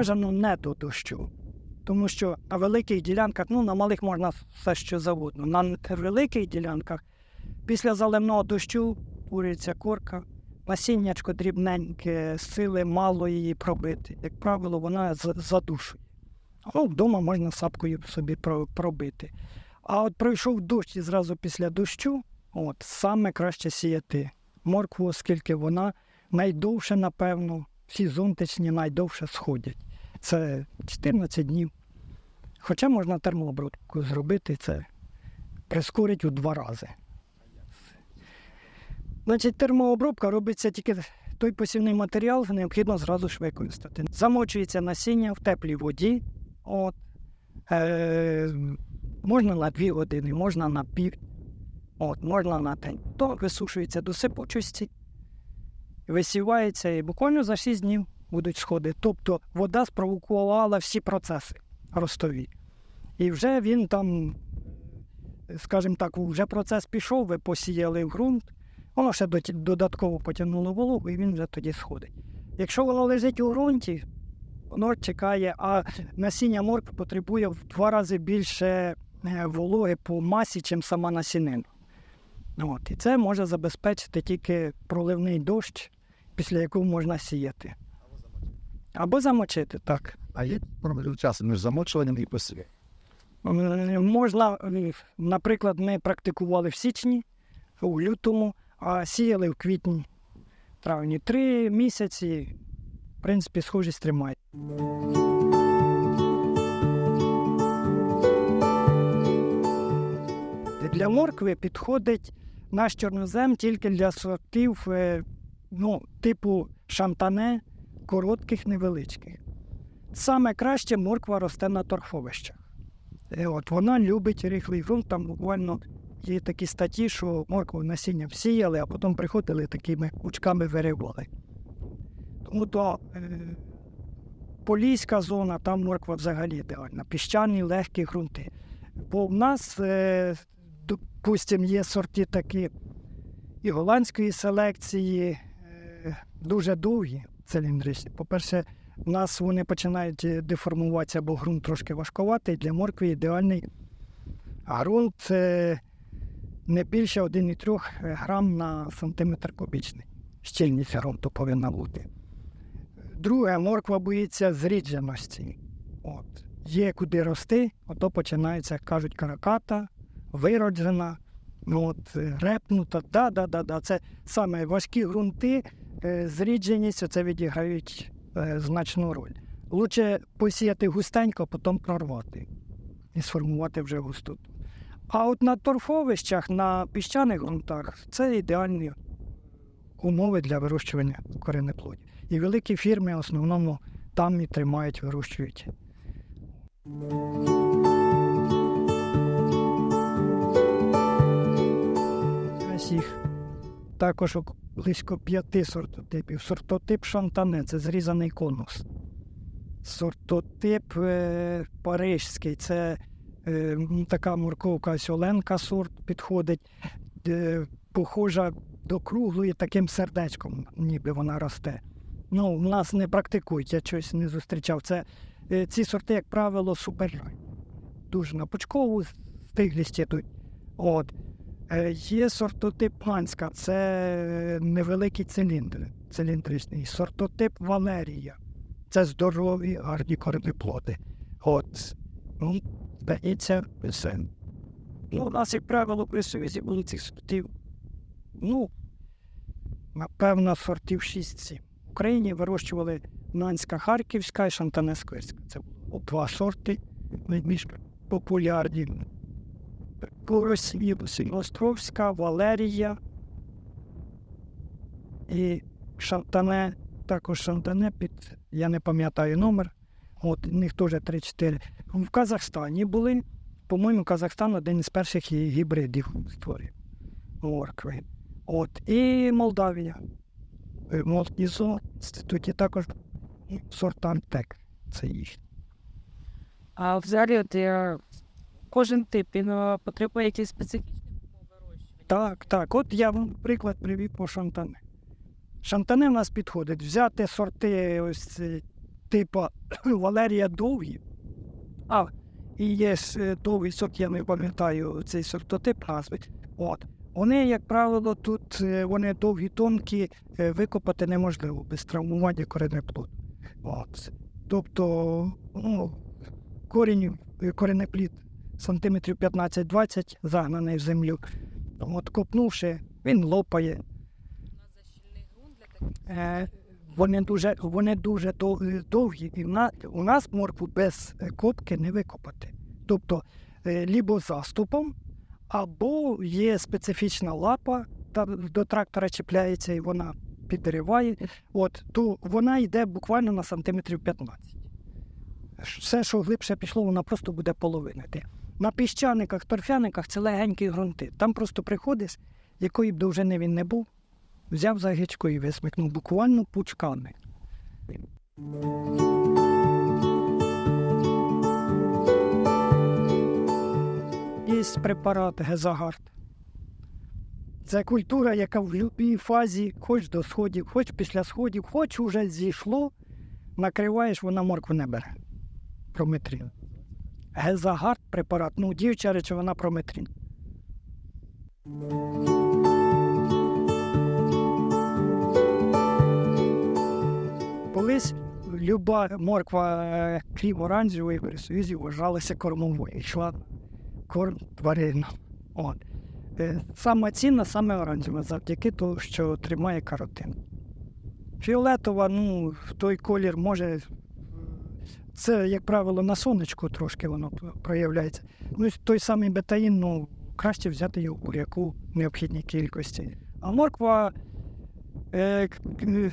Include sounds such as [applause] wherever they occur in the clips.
бажано не до дощу. Тому що на великих ділянках, ну на малих можна все що завгодно. На великих ділянках після заливного дощу уриться корка, насіннячко дрібненьке, сили мало її пробити. Як правило, вона задушує. Ну, вдома можна сапкою собі пробити. А от пройшов дощ і зразу після дощу, от саме краще сіяти моркву, оскільки вона найдовше, напевно, всі зонтичні найдовше сходять. Це 14 днів. Хоча можна термообробку зробити, це прискорить у два рази. Значить, термообробка робиться тільки той посівний матеріал, необхідно зразу ж використати. Замочується насіння в теплій воді. От, е, можна на 2 години, можна на пів, от, можна на день. То висушується до сипучості, висівається і буквально за 6 днів будуть сходи. Тобто вода спровокувала всі процеси ростові. І вже він там, скажімо так, вже процес пішов, ви посіяли в ґрунт, воно ще додатково потягнуло вологу, і він вже тоді сходить. Якщо воно лежить у ґрунті, воно чекає, а насіння моркви потребує в два рази більше е, вологи по масі, чим сама насінина. От, і це може забезпечити тільки проливний дощ, після якого можна сіяти. Або замочити, так. А є проміжок часу між замочуванням і посівом? Можна, наприклад, ми практикували в січні, у лютому, а сіяли в квітні, травні. Три місяці, в принципі, схожість тримає. Для моркви підходить наш чорнозем тільки для сортів е, ну, типу шантане, коротких, невеличких. Саме краще морква росте на торфовищах. Е, От вона любить рихлий ґрунт. Там буквально є такі статті, що моркву насіння всіяли, а потім приходили такими кучками виривали. Тому то е, поліська зона, там морква взагалі ідеальна. Піщані, легкі ґрунти. Бо в нас, е, допустимо, є сорти такі і голландської селекції, е, дуже довгі циліндричні. По-перше, у нас вони починають е, деформуватися, бо ґрунт трошки важкуватий. Для моркви ідеальний ґрунт е, не більше 1,3 грам на сантиметр кубічний. Щільність ґрунту повинна бути. Друге, морква боїться зрідженості. От. Є куди рости, ото починається, як кажуть, караката, вироджена, от, е, репнута. Да, да, да, да. Це саме важкі ґрунти, е, зрідженість, це відіграють е, значну роль. Лучше посіяти густенько, а потім прорвати і сформувати вже густоту. А от на торфовищах, на піщаних ґрунтах це ідеальні умови для вирощування коренеплодів. І великі фірми в основному там і тримають, вирощують. Ось їх також близько п'яти сортотипів. Сортотип шантане це зрізаний конус. Сортотип е, парижський це е, така морковка ось Оленка сорт підходить, е, похожа до круглої таким сердечком, ніби вона росте. Ну, в нас не практикують, я щось не зустрічав. Це, е, ці сорти, як правило, суперрай. Дуже на почкову стиглість йдуть. От. Е, Є сортотип панська, це е, невеликі циліндри, циліндричний. Сортотип Валерія. Це здорові, гарні коренеплоди. От. Ну, здається, все. Ну, у нас, як правило, при Союзі було цих сортів. Ну, напевно, сортів 6-7. В Україні вирощували Нанська Харківська і Шантане-Сквирська. Це було два сорти найбільш популярні. Росії Островська, Валерія і Шантане, також Шантане під, я не пам'ятаю номер. От, у них теж 3-4. В Казахстані були. По-моєму, Казахстан один із перших гібридів створив. От, і Молдавія. Е, Молдізо, інституті також сорт Антек. Це їх. А взагалі, от, е, кожен тип він е, потребує якісь специфічні вирощування. Так, так. От я вам приклад привів по шантане. Шантане в нас підходить. Взяти сорти ось типу [coughs] Валерія Довгі. А, і є е, довгий сорт, я не пам'ятаю цей сортотип назви. От. Вони, як правило, тут е, вони довгі, тонкі, е, викопати неможливо без травмування коренеплоду. От. Тобто, ну, корінь, е, коренеплід сантиметрів 15-20 загнаний в землю. От копнувши, він лопає. Е, вони дуже, вони дуже е, довгі, і у нас моркву без е, копки не викопати. Тобто е, лібо заступом, або є специфічна лапа, та до трактора чіпляється і вона підриває. От, то вона йде буквально на сантиметрів 15. Все, що глибше пішло, вона просто буде половинити. На піщаниках, торфяниках це легенькі ґрунти. Там просто приходиш, якої б довжини він не був, взяв за гичку і висмикнув буквально пучками. Є препарат Гезагард. Це культура, яка в будь-якій фазі, хоч до сходів, хоч після сходів, хоч уже зійшло, накриваєш, вона моркву не бере. Прометрін. Гезагард препарат, ну, діюча речовина прометрін. Колись люба морква, е, крім оранжевої, в Союзі вважалася кормовою. Йшла корм тваринам. От. Е, Саме цінна, саме оранжева, завдяки тому, що тримає каротин. Фіолетова, ну, той колір може. Це, як правило, на сонечку трошки воно проявляється. Ну, той самий бетаїн, ну, краще взяти його в буряку в необхідній кількості. А морква е, к-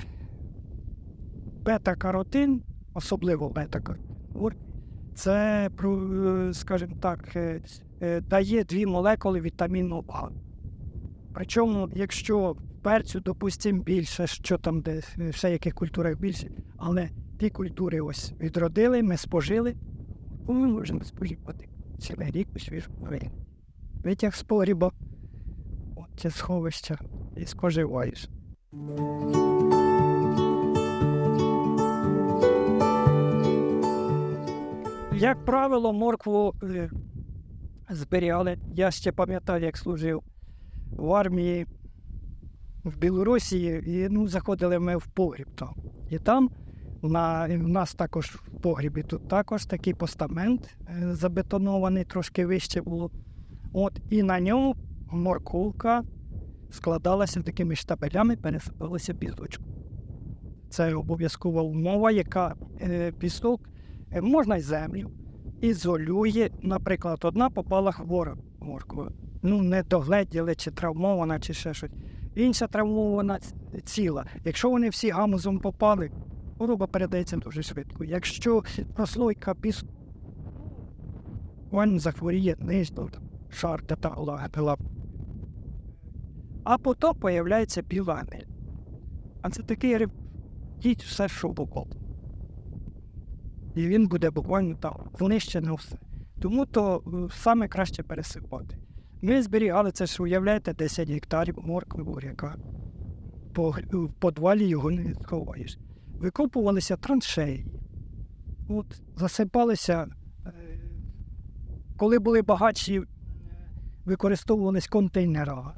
бета-каротин, особливо бета-каротин, це, е, скажімо так, е, е, дає дві молекули вітаміну А. Причому, якщо перцю, допустимо, більше, що там, де е, ще яких культурах більше, але ті культури ось відродили, ми спожили, ну, ми можемо споживати цілий рік у свіжому вигляді. Витяг з погріба, це сховища, і споживаєш. Як правило, моркву е, зберігали. Я ще пам'ятаю, як служив в армії в Білорусі, і ну, заходили ми в погріб там. І там на, в нас також в погрібі тут також такий постамент е, забетонований, трошки вище було. От, і на ньому морковка складалася такими штабелями, пересипалася пісочку. Це обов'язкова умова, яка е, пісок е, можна й землю, ізолює. Наприклад, одна попала хвора морква. Ну, не догледіли, чи травмована, чи ще щось. Інша травмована ціла. Якщо вони всі гамузом попали, хвороба передається дуже швидко. Якщо прослойка піску, він захворіє там, шар та лагодила. А потім появляється біла. А це такий риб, їдь все, що попало. І він буде буквально там знищене все. Тому то е, саме краще пересипати. Ми зберігали це ж, уявляєте, 10 гектарів моркви буряка. По, в подвалі його не сховаєш. Викопувалися траншеї. От, засипалися. е, Коли були багатші, е, використовувались контейнера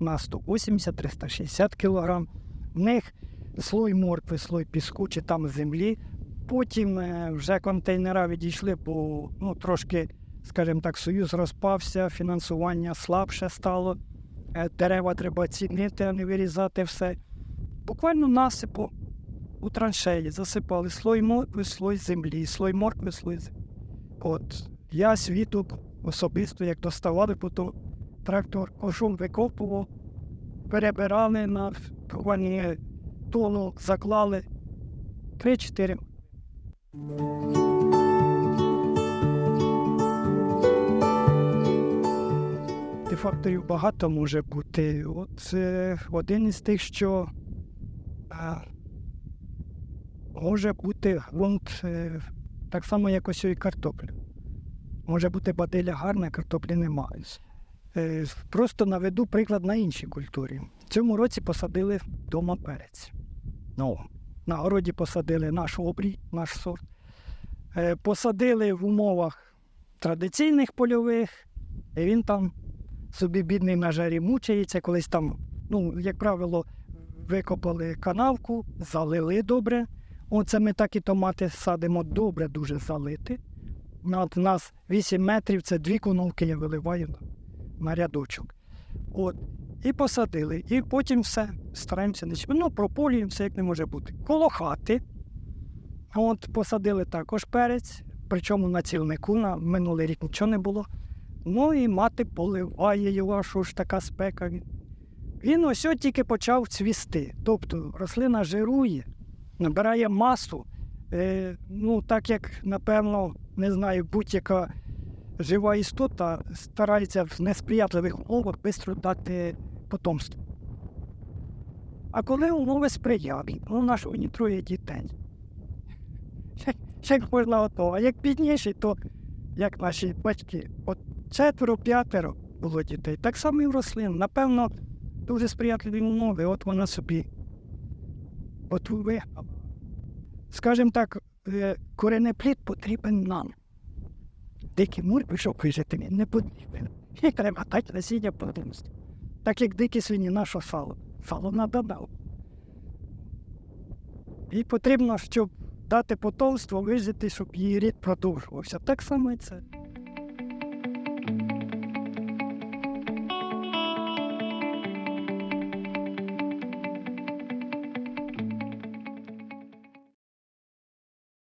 на 180-360 кг. В них слой моркви, слой піску чи там землі. Потім е, вже контейнера відійшли, бо ну, трошки, скажімо так, союз розпався, фінансування слабше стало. Дерева треба цінити, а не вирізати все. Буквально насипу у траншеї засипали слой моркви, слой землі, слой моркви, слой землі. От я світу особисто, як доставали, потім трактор кошом викопував, перебирали на буквально тону, заклали 3-4 Ти факторів багато може бути. От е, один із тих, що е, може бути ґрунт е, так само, як ось і картопля. Може бути бадиля гарна, картоплі немає. Е, просто наведу приклад на іншій культурі. В цьому році посадили вдома перець. Ну, На городі посадили наш обрій, наш сорт. Е, Посадили в умовах традиційних польових, і він там собі бідний на жарі мучається, колись там, ну, як правило, викопали канавку, залили добре. Оце ми так і томати садимо добре, дуже залити. От у нас 8 метрів, це дві коновки я виливаю на, рядочок. От. І посадили. І потім все стараємося не. Ну, прополюємо все як не може бути. Коло хати. От посадили також перець, причому на цілнику, на минулий рік нічого не було. Ну і мати поливає його, що ж така спека. Він ось тільки почав цвісти. Тобто рослина жирує, набирає масу. Е, ну, так як, напевно, не знаю, будь-яка жива істота старається в несприятливих умовах швидко дати потомство. А коли умови сприятливі, ну, у нас троє дітей. Як можна готово. А як пізніше, то як наші батьки, от четверо-п'ятеро було дітей. Так само і в рослин. Напевно, дуже сприятливі умови, от вона собі. От вигнала. Скажімо так, е, коренеплід потрібен нам. Дикий мур пішов вижити, не потрібен. І треба дати насіння потомства. Так як дикі свині наше сало. Сало надав. І потрібно, щоб дати потомство, вижити, щоб її рід продовжувався. Так само і це.